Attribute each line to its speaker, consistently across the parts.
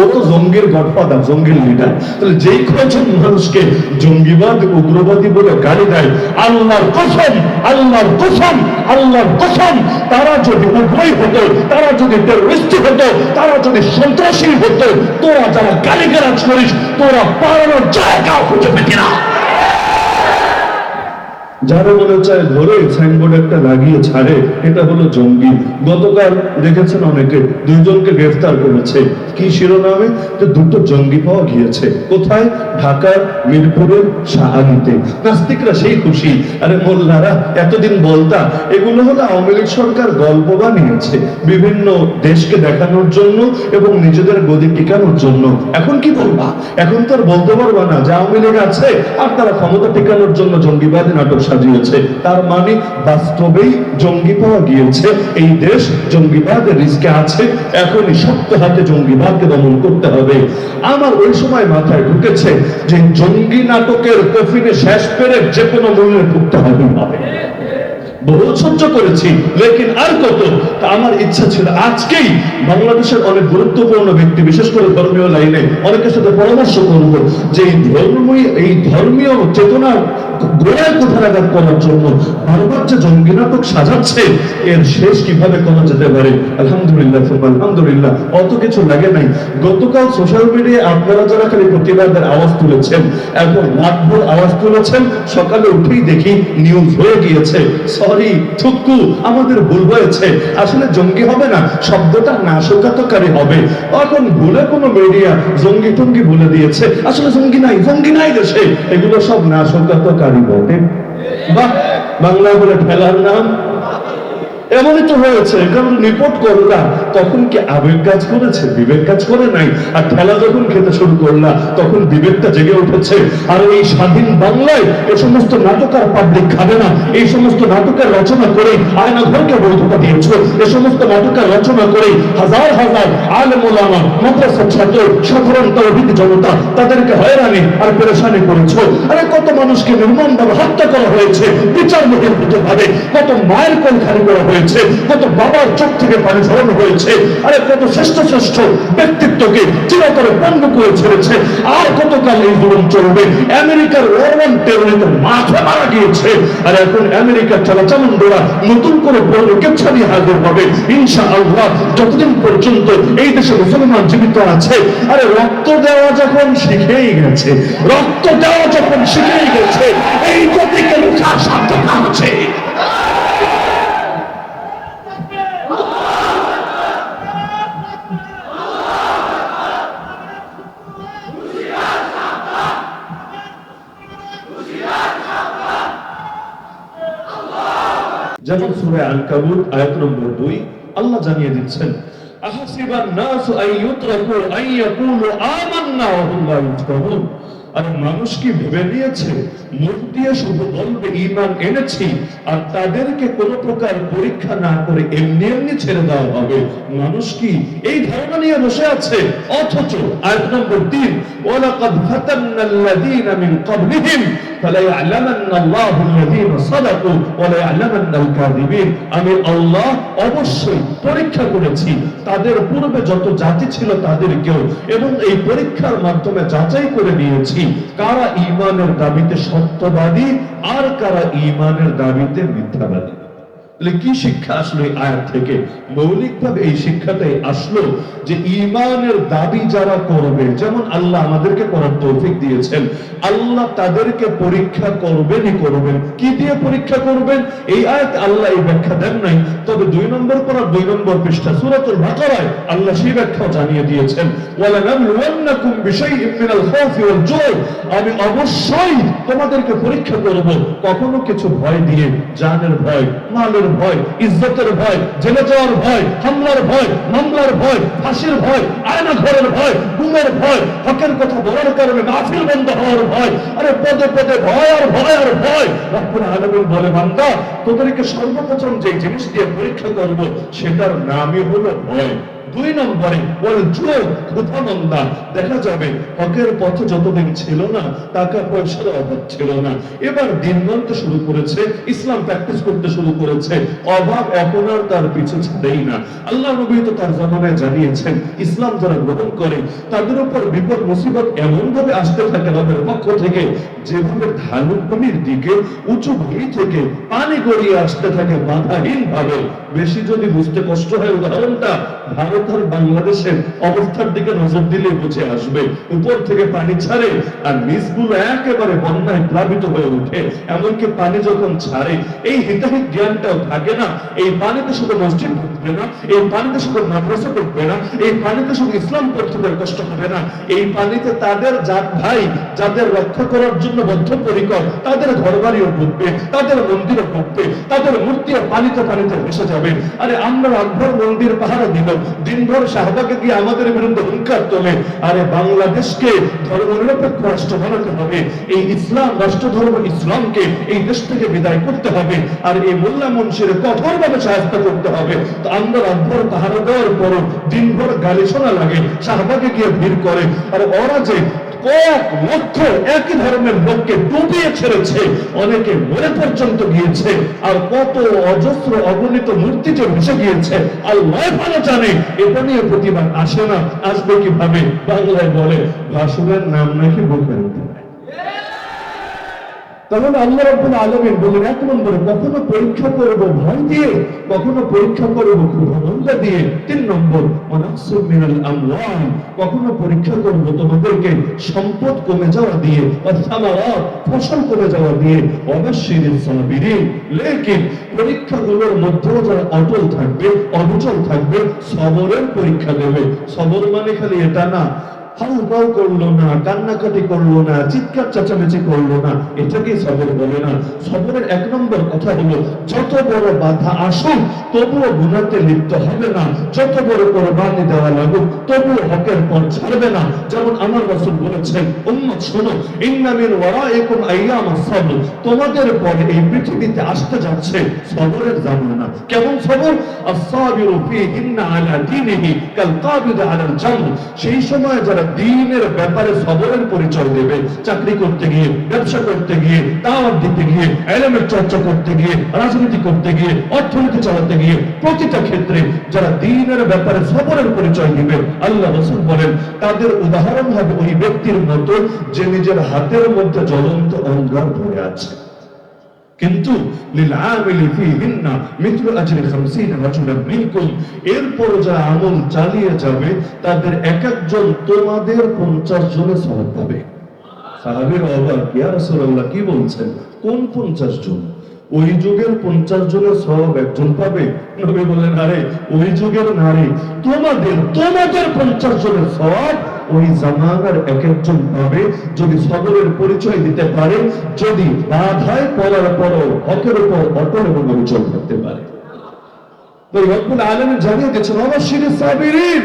Speaker 1: ও তো জঙ্গির গডফাদার, জঙ্গির লিডার তাহলে যেই কয়েকজন মানুষকে জঙ্গিবাদ, উগ্রবাদী বলে গাড়ি দেয়, আল্লাহর কসম আল্লাহর কসম আল্লাহর কসম, তারা যদি উভয় হতো, তারা যদি টেরোরিস্ট হতো, তারা যদি সন্ত্রাসী হতো, তোরা যারা গালিগালাজ করিস, তোরা পালানোর জায়গা খুঁজে পেতি না। যারা মনে চায় ধরে সাইনবোর্ড একটা লাগিয়ে ছাড়ে, এটা হলো জঙ্গি। গতকাল দেখেছেন অনেকে, দুইজনকে গ্রেফতার করেছে। কি শিরোনামে? যে দুটো জঙ্গি পাওয়া গিয়েছে। কোথায়? ঢাকার মিরপুরের সাহানিতে নাস্তিকরা সেই খুশি। আরে মোল্লারা, এতদিন বলতা, এগুলো হলো আওয়ামী লীগ সরকার গল্প বানিয়েছে। বিভিন্ন দেশকে দেখানোর জন্য এবং নিজেদের গদি টিকানোর জন্য। এখন কি বলবা? এখন তো আর বলতে পারবা না যে আওয়ামী লীগ আছে, আর তারা ক্ষমতা টিকানোর জন্য জঙ্গিবাদী নাটক সাজিয়েছে। তার মানে বাস্তবেই জঙ্গি পাওয়া গিয়েছে। এই দেশ জঙ্গিবাদের রিস্কে আছে। এখনই শক্ত হাতে জঙ্গিবাদকে দমন করতে হবে। আমার ওই সময় মাথায় ঢুকেছে যে জঙ্গি নাটকের কফিনে শেষ পেরে যে কোনো মূল্যে ঢুকতে হবে বহু সহ্য করেছি, লেকিন আর কত? আমার ইচ্ছা ছিল আজকেই বাংলাদেশের অনেক গুরুত্বপূর্ণ ব্যক্তি, বিশেষ করে ধর্মীয় লাইনে, অনেকের সাথে পরামর্শ করব যে এই ধর্মীয় এই ধর্মীয় চেতনা গোড়ায় করার জন্য বারবার যে সাজাচ্ছে, এর শেষ কীভাবে করা যেতে পারে? আলহামদুলিল্লাহ আলহামদুলিল্লাহ। অত কিছু লাগে নাই। গতকাল সোশ্যাল মিডিয়ায় আপনারা যারা খালি প্রতিবাদের আওয়াজ তুলেছেন রাতভর আওয়াজ তুলেছেন, সকালে উঠেই দেখি নিউজ হয়ে গিয়েছে। সরি থুক্কু আমাদের ভুল হয়েছে। আসলে জঙ্গি হবে না, শব্দটা নাশকাতকারী হবে। এখন ভুলে কোনো মিডিয়া জঙ্গি টঙ্গি বলে দিয়েছে। আসলে জঙ্গি নাই জঙ্গি নাই দেশে। এগুলো সব নাশকাতকারী বটে বাহ বাংলা বলে ঠেলার নাম এমনই তো হয়েছে, কারণ রিপোর্ট করলা, তখন কি আবেগ কাজ করেছে, বিবেক কাজ করে নাই? আর ঠেলা যখন খেতে শুরু করলা, তখন বিবেকটা জেগে উঠেছে। আর এই স্বাধীন বাংলায় এ সমস্ত নাটকার পাবলিক খাবে না। এই সমস্ত নাটকের রচনা করে আয়না ঘরকে বৈধতা দিয়েছ এ সমস্ত নাটকের রচনা করে হাজার হাজার আলেম ওলামা মাদ্রাসা ছাত্র সাধারণ তৌহিদ জনতা, তাদেরকে হয়রানি আর পেরেশানি করেছ। আরে কত মানুষকে নির্মমভাবে হত্যা করা হয়েছে বিচার বহির্ভূত ভাবে, কত মায়ের কোল খালি করা হয়েছে। কত বাবার চোখ থেকে পানি ঝরানো হয়েছে, আরে কত শ্রেষ্ঠ শ্রেষ্ঠ ব্যক্তিত্বকে চিরতরে পণ্য করে ছেড়েছে, আর কতকাল এই জুলুম চলবে? আমেরিকার মাথা মারা গিয়েছে, আর এখন আমেরিকার নতুন করে হাজির হবে? ইনশা আল্লাহ যতদিন পর্যন্ত এই দেশে মুসলমান জীবিত আছে, আরে রক্ত দেওয়া যখন শিখেই গেছে, রক্ত দেওয়া যখন শিখেই গেছে, এই সাধ্যতা আছে যেমন সূরা আনকাবুত আয়াত নম্বর দুই। আল্লাহ জানিয়ে দিচ্ছেন আহাসিবান নাস আন ইউতরাকু আন আর মানুষ কি ভেবে নিয়েছে? মুখ দিয়ে শুধু বলবে ইমান এনেছি। আর তাদেরকে প্রকার পরীক্ষা না করে এমনি এমনি ছেড়ে দেওয়া হবে। মানুষ কি এই ধারণা নিয়ে বসে আছে? অথচ আয়াত নম্বর তিন মিন ক্বাবলিহিম আমি আল্লাহ অবশ্যই পরীক্ষা করেছি। তাদের পূর্বে যত জাতি ছিল তাদেরকেও। এবং এই পরীক্ষা পরীক্ষার মাধ্যমে যাচাই করে নিয়েছি কারা ইমানের দাবিতে সত্যবাদী আর কারা ইমানের দাবিতে মিথ্যাবাদী। তাহলে কি শিক্ষা আসলো এই আয়াত থেকে? মৌলিকভাবে এই শিক্ষাটাই আসলো যে ইমানের দাবি যারা করবে, যেমন আল্লাহ আমাদেরকে করার তৌফিক দিয়েছেন, আল্লাহ তাদেরকে পরীক্ষা করবেনই করবেন। কি দিয়ে পরীক্ষা করবেন? এই আয়াত আল্লাহ এই ব্যাখ্যা দেন নাই, তবে দুই নম্বর পড়ার দুই নম্বর পৃষ্ঠা সূরাতুল বাকারায় আল্লাহ সেই ব্যাখ্যাও জানিয়ে দিয়েছেন ওয়ালা নাবলুওয়ান্নাকুম বিশাইইন মিনাল খাউফি ওয়াল জুই আমি অবশ্যই তোমাদেরকে পরীক্ষা করব, কখনো কিছু ভয় দিয়ে, জানের ভয়, মালের ভয়, ইজ্জতের ভয়, জেলে যাওয়ার ভয়, হামলার ভয়, মামলার ভয়, ফাঁসির ভয়, আয়না ঘরের ভয়, গুমের ভয়, হকের কথা বলার কারণে বন্ধ হওয়ার ভয়, আরে পদে পদে ভয় আর ভয় আর ভয়। আলমিন বলে তোদেরকে সর্বপ্রথম যে জিনিস দিয়ে পরীক্ষা করব, সেটার নামই হলো ভয়। দুই নম্বরে ওয়াল জুর ক্ষুধামন্দা দেখা যাবে, হকের পথ যতদিন ছিল না, টাকা পয়সার অভাব ছিল না। এবার দিন মানতে শুরু করেছে, ইসলাম প্র্যাকটিস করতে শুরু করেছে। অভাব এখন আর তার পিছু ছাড়েই না। আল্লাহ নবী তো তার জামানায় জানিয়েছেন, ইসলাম যারা গ্রহণ করে, তাদের উপর বিপদ, মুসিবত এমন ভাবে আসতে থাকে রবের পক্ষ থেকে, যেভাবে ঢালুপনির দিকে, উঁচু ভূমি থেকে পানি গড়িয়ে আসতে থাকে বাধাহীন ভাবে বেশি যদি বুঝতে কষ্ট হয়, উদাহরণটা ভারত আর বাংলাদেশের অবস্থার দিকে নজর দিলে বুঝে আসবে। উপর থেকে পানি ছাড়ে আর নিচগুলো একেবারে বন্যায় প্লাবিত হয়ে ওঠে। এমনকি পানি যখন ছাড়ে, এই হিতাহিত জ্ঞানটাও থাকে না। এই পানিতে শুধু মসজিদ না, এই পানিতে শুধু মাদ্রাসা না, এই পানিতে শুধু ইসলাম কষ্ট হবে না। এই পানিতে তাদের জাত ভাই, যাদের রক্ষা করার জন্য বদ্ধপরিকর, তাদের ঘরবাড়িও ডুববে তাদের মন্দিরও তাদের মূর্তিও পানিতে পানিতে ভেসে যাবে। আরে আমরা রাতভর মন্দির পাহারা দিব দিনভর শাহবাগে গিয়ে আমাদের বিরুদ্ধে হুঙ্কার তোলে। আরে বাংলাদেশকে ধর্মনিরপেক্ষ রাষ্ট্র বানাতে হবে। এই ইসলাম রাষ্ট্র ধর্ম ইসলামকে এই দেশ থেকে বিদায় করতে হবে। আর এই মোল্লা মনসির কঠোরভাবে সাহায্য করতে হবে। তো আমরা রাতভর পাহারা দেওয়ার পরও দিনভর গালি শোনা লাগে, শাহবাগে গিয়ে ভিড় করে। আর ওরা যে কয়েক লক্ষ একই ধরনের লোককে ডুবিয়ে ছেড়েছে, অনেকে মরে পর্যন্ত গিয়েছে, আর কত অজস্র অগণিত মূর্তি যে ভেসে গিয়েছে আর আল্লাহ ভালো জানে, এটা নিয়ে প্রতিবাদ আসে না, আসবে কীভাবে? বাংলায় বলে, ভাসুরের নাম নাকি বুকের তাহলে আল্লাহ রাব্বুল আলামিন বলেন এক নম্বরে কখনো পরীক্ষা করব ভয় দিয়ে, কখনো পরীক্ষা করব ক্ষুধামন্দা দিয়ে। তিন নম্বর অনাসুর মিনাল আমওয়াল, কখনো পরীক্ষা করব তোমাদেরকে সম্পদ কমে যাওয়া দিয়ে অসামারাত ফসল কমে যাওয়া দিয়ে অবশ্যই সাবিরিন। লেকিন পরীক্ষাগুলোর মধ্যেও যারা অটল থাকবে, অবিচল থাকবে, সবরের পরীক্ষা দেবে। সবর মানে খালি এটা না হাউকাউ করল না, কান্নাকাটি করল না, চিৎকার চেঁচামেচি করল না এটাকে সবর বলে না। সবরের এক নম্বর কথা হলো, যত বড় বাধা আসুক, তবুও গুণাতে লিপ্ত হবে না। যত বড় কোরবানি দেওয়া লাগুক, তবুও হকের পর ছাড়বে না। যেমন আমার রাসূল বলেছেন, উম্মত শোনো ইন্নামিন ওয়ারাইকুম আইয়াম সাবর তোমাদের পরে এই পৃথিবীতে আসতে যাচ্ছে সবরের জামানা। কেমন সবর? আস-সাবিরু ফীহিন্না আলা দীনিহি কাল কাবিদ আলা আল-জামর সেই সময় যারা দ্বীনের ব্যাপারে সবরের পরিচয় দেবে। চাকরি করতে গিয়ে, ব্যবসা করতে গিয়ে, দাওয়াত দিতে গিয়ে, এলেমের চর্চা করতে গিয়ে, রাজনীতি করতে গিয়ে, অর্থনীতি চালাতে গিয়ে, প্রতিটা ক্ষেত্রে যারা দ্বীনের ব্যাপারে সবরের পরিচয় দিবে, আল্লাহ রাসূল বলেন, তাদের উদাহরণ হবে ওই ব্যক্তির মতো যে নিজের হাতের মধ্যে জ্বলন্ত অঙ্গার ধরে আছে। কিন্তু লিলআমিলি ফীহিন্না মিথলু আজরি 50 রাজুলান মিনকুম। এরপর যারা আমল চালিয়ে যাবে, তাদের এক একজন তোমাদের 50 জনের সওয়াব পাবে। সাহাবীর অবাক কি বলছেন? কোন 50 জন? ওই যুগের 50 জনের সওয়াব একজন পাবে? নবী বলেন, আরে, ওই যুগের নারী, তোমাদের তোমাদের 50 জনের সওয়াব ওই জামানার এক একজন পাবে যদি সবরের পরিচয় দিতে পারে, যদি বাধায় পড়ার পরও হকের উপর অটল এবং অবিচল করতে পারে। তো রব্বুল আলামিন জানিয়ে দিয়েছেন, অবশ্যই সাবিরিন।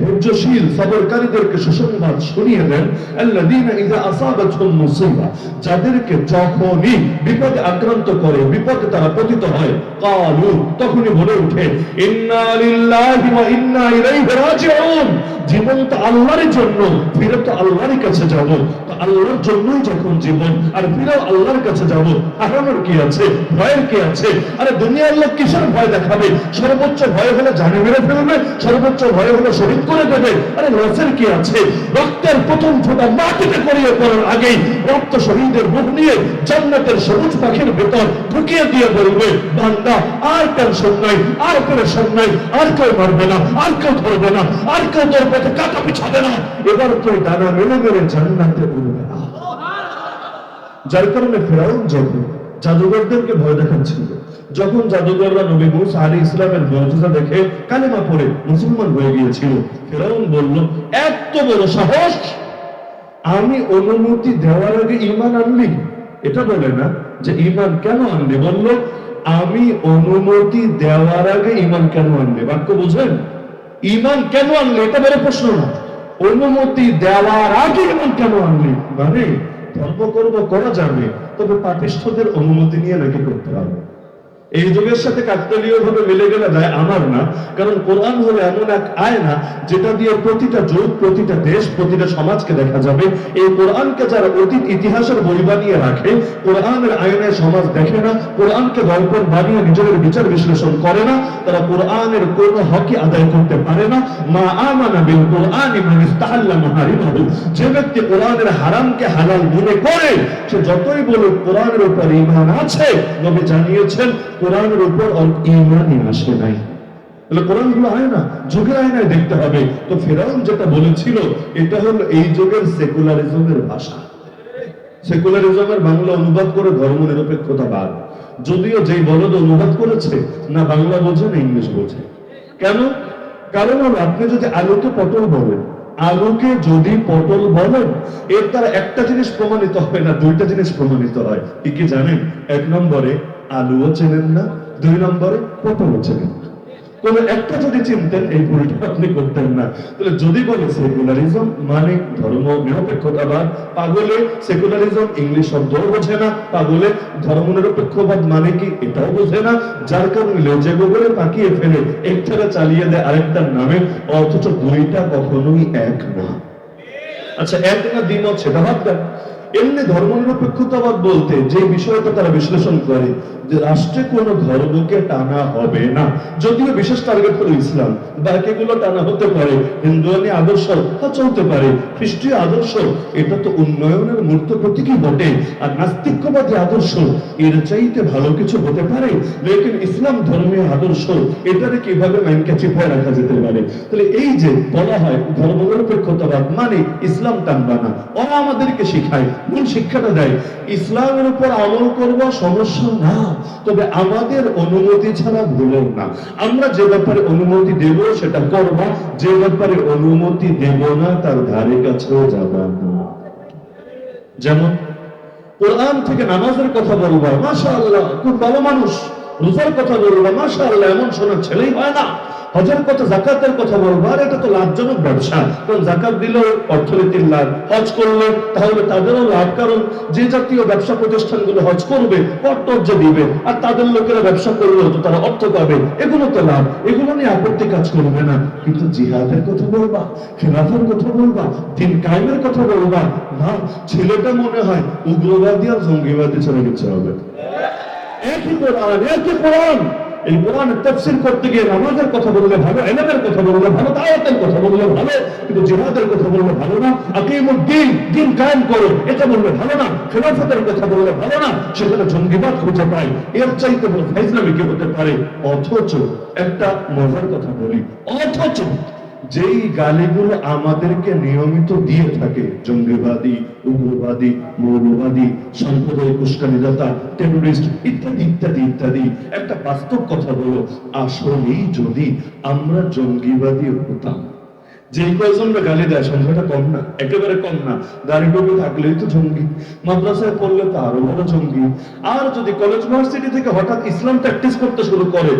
Speaker 1: ধৈর্যশীল সবরকারীদেরকে সুসংবাদ শুনিয়ে দেন, আল্লাযীনা ইযা আসাবাতহুম মুসিবা যাদেরকে যখনই বিপদে আক্রান্ত করে, বিপদে তারা পতিত হয়, কালু তখনই বলে ওঠে, ইন্না লিল্লাহি ওয়া ইন্না ইলাইহি রাজিউন জীবন তো আল্লাহর জন্য, ফিরে তো আল্লাহর কাছে যাব, তো আল্লাহর জন্যই যখন জীবন, আর ফিরেও আল্লাহর কাছে যাব, হারানোর কি আছে, ভয়ের কি আছে? আরে দুনিয়ার লোক কিসের ভয় দেখাবে? সর্বোচ্চ ভয় হলে জানে মেরে ফেলবে, সর্বোচ্চ ভয় হলে শহীদ করে দেবে। আরে লসের কি আছে? রক্তের প্রথম ফোঁটা মাটিতে করিয়ে পড়ার আগেই রক্ত শহীদের মুখ নিয়ে জান্নাতের সবুজ পাখির ভেতর ঢুকিয়ে দিয়ে বলবে, বান্দা, আর টেনশন নাই, আর পেরেশন নাই, আর কেউ মারবে না, আর কেউ ধরবে না, আর কেউ তোর পথে কাটা পিছাবে না। এবার তুই ডানা মেলে মেলে জান্নাতে না যার কারণে ফেরাউন যখন জাদুঘরদেরকে ভয় দেখাচ্ছিল। যখন জাদুঘররা নবী মুসা আলী ইসলামের মর্যাদা দেখে কালেমা পড়ে মুসলমান হয়ে গিয়েছিল, ফেরাউন বলল, এত বড় সাহস! আমি অনুমতি দেওয়ার আগে ইমান আনলি? এটা বলে না যে ইমান কেন আনলি? বলল, আমি অনুমতি দেওয়ার আগে ইমান কেন আনলে? বাক্য বুঝেন ইমান কেন আনলে? এটা বড় প্রশ্ন না। অনুমতি দেওয়ার আগে ইমান কেন আনলি? মানে ধর্ম কর্ম করা যাবে, তবে পাপিষ্ঠদের অনুমতি নিয়ে নাকি করতে হবে। এই যুগের সাথে কাকতালীয় ভাবে মিলে গেলে যায় আমার না। কারণ কোরআন হলো এমন এক আয়না, যেটা দিয়ে প্রতিটা যুগ, প্রতিটা দেশ, প্রতিটা সমাজকে দেখা যাবে। এই কোরআনকে যারা অতীত ইতিহাসের বই বানিয়ে রাখে, কোরআনের আয়নায় সমাজ দেখে না, কোরআনকে দর্পণ বানিয়ে নিজেদের বিচার বিশ্লেষণ করে না, তারা কোরআনের কোন হকই আদায় করতে পারে না। মা আমানা বিল কোরআন মান ইস্তাহাল্লা মাহারিমাহু। যে ব্যক্তি কোরআনের হারামকে হালাল মনে করে, সে যতই বলুক কোরআনের উপর ঈমান আছে, নবী জানিয়েছেন কোরআনের উপর ওর ঈমানই আসে নাই। তাহলে কোরআনগুলো হয় না? যুগের দেখতে হবে। তো ফেরাউন যেটা বলেছিল, এটা হলো এই যুগের সেকুলারিজমের ভাষা। সেকুলারিজমের বাংলা অনুবাদ করে ধর্ম যদিও যেই বলদ অনুবাদ করেছে, না বাংলা বোঝে, না ইংলিশ বোঝে। কেন? কারণ আপনি যদি আলুকে পটল বলেন, আলুকে যদি পটল বলেন, এর দ্বারা একটা জিনিস প্রমাণিত হবে না, দুইটা জিনিস প্রমাণিত হয়। কি কি জানেন? এক নম্বরে আলুও চেনেন না, দুই নম্বরে পটলও চেনেন না। কোন একটা যদি চিনতেন, এই ভুলটা আপনি করতেন না। তাহলে যদি বলে সেকুলারিজম মানে ধর্ম নিরপেক্ষতাবাদ, পাগলে সেকুলারিজম ইংলিশ শব্দ বোঝে না, পাগলে ধর্ম নিরপেক্ষবাদ মানে কি এটাও বোঝে না। যার কারণে লেজে গোবরে পাকিয়ে ফেলে একটাকে চালিয়ে দেয় আরেকটার নামে, অথচ দুইটা কখনোই এক না। আচ্ছা এক না দিন সেটা ভাবতেন এমনি ধর্ম নিরপেক্ষতাবাদ বলতে যে বিষয়টা তারা বিশ্লেষণ করে রাষ্ট্রে কোনো ধর্মকে টানা হবে না। যদিও বিশেষ টার্গেট হলো ইসলাম, বাকিগুলো টানা হতে পারে। হিন্দুয়ানি আদর্শ তা চলতে পারে। খ্রিস্টীয় আদর্শ, এটা তো উন্নয়নের মূর্ত প্রতীকই বটে। আর নাস্তিক্যবাদী আদর্শ, এর চাইতে ভালো কিছু হতে পারে? লেকিন ইসলাম ধর্মীয় আদর্শ, এটারে কীভাবে মাইনকে চিপায় রাখা যেতে পারে? তাহলে এই যে বলা হয় ধর্ম নিরপেক্ষতাবাদ মানে ইসলাম টানবা না। ওরা আমাদেরকে শিখায়, মূল শিক্ষাটা দেয়। ইসলামের উপর আমল করব সমস্যা না। তবে আমাদের অনুমতি ছাড়া ভুলেও না। আমরা যে ব্যাপারে অনুমতি দেব সেটা করব, যে ব্যাপারে অনুমতি দেব না, তার ধারে কাছেও যাব না। যেমন, কোরআন থেকে নামাজের কথা বলবা মাশা আল্লাহ খুব ভালো মানুষ। রোজার কথা বলবা মাশা আল্লাহ এমন শোনার ছেলেই হয় না। হজের কথা জাকাতের কথা বলব, আর এটা তো লাভজনক ব্যবসা। কারণ জাকাত দিলেও অর্থনীতির লাভ, হজ করলে, তাহলে তাদেরও লাভ, কারণ যে জাতীয় ব্যবসা প্রতিষ্ঠানগুলো হজ করবে, কর্তব্য দিবে, আর তাদের লোকেরা ব্যবসা করলেও তো তারা অর্থ পাবে। এগুলো তো লাভ, এগুলো নিয়ে আপত্তি কাজ করবে না। কিন্তু জিহাদের কথা বলবা, খেলাফের কথা বলবা, দিন কায়েমের কথা বলবা, না, ছেলেটা মনে হয় উগ্রবাদী আর জঙ্গিবাদী ছেড়ে দিচ্ছে হবে। একই কোরআন একই কোরআন। এই কোরআনের তফসিল করতে গিয়ে নামাজের কথা বললে ভালো এলাদের কথা বললে ভালো দাওয়াতের কথা বললে ভালো, কিন্তু জিহাদের কথা বললে ভালো না। আকিমুল দিন দিন কায়েম করো, এটা বললে ভালো না। খেলাফতের কথা বললে ভালো না। সেখানে জঙ্গিবাদ খুঁজে পাই এর চাইতে ফাইজলামি কি হতে পারে? অথচ একটা মজার কথা বলি, অথচ যেই গালিগুলো আমাদেরকে নিয়মিত দিয়ে থাকে, জঙ্গিবাদী, উগ্রবাদী, মৌলবাদী সাম্প্রদায়িক উস্কানিদাতা টেরোরিস্ট ইত্যাদি ইত্যাদি ইত্যাদি, একটা বাস্তব কথা হলো, আসলেই যদি আমরা জঙ্গিবাদী হতাম যে কয়জনরা গালি দেয়, সংখ্যাটা কম না, একেবারে কম না দাড়ি টুপি থাকলেই তো জঙ্গি, মাদ্রাসায় পড়লে তো আরও বড় জঙ্গি, আর যদি কলেজ ভার্সিটি থেকে হঠাৎ ইসলাম প্র্যাকটিস করতে শুরু করে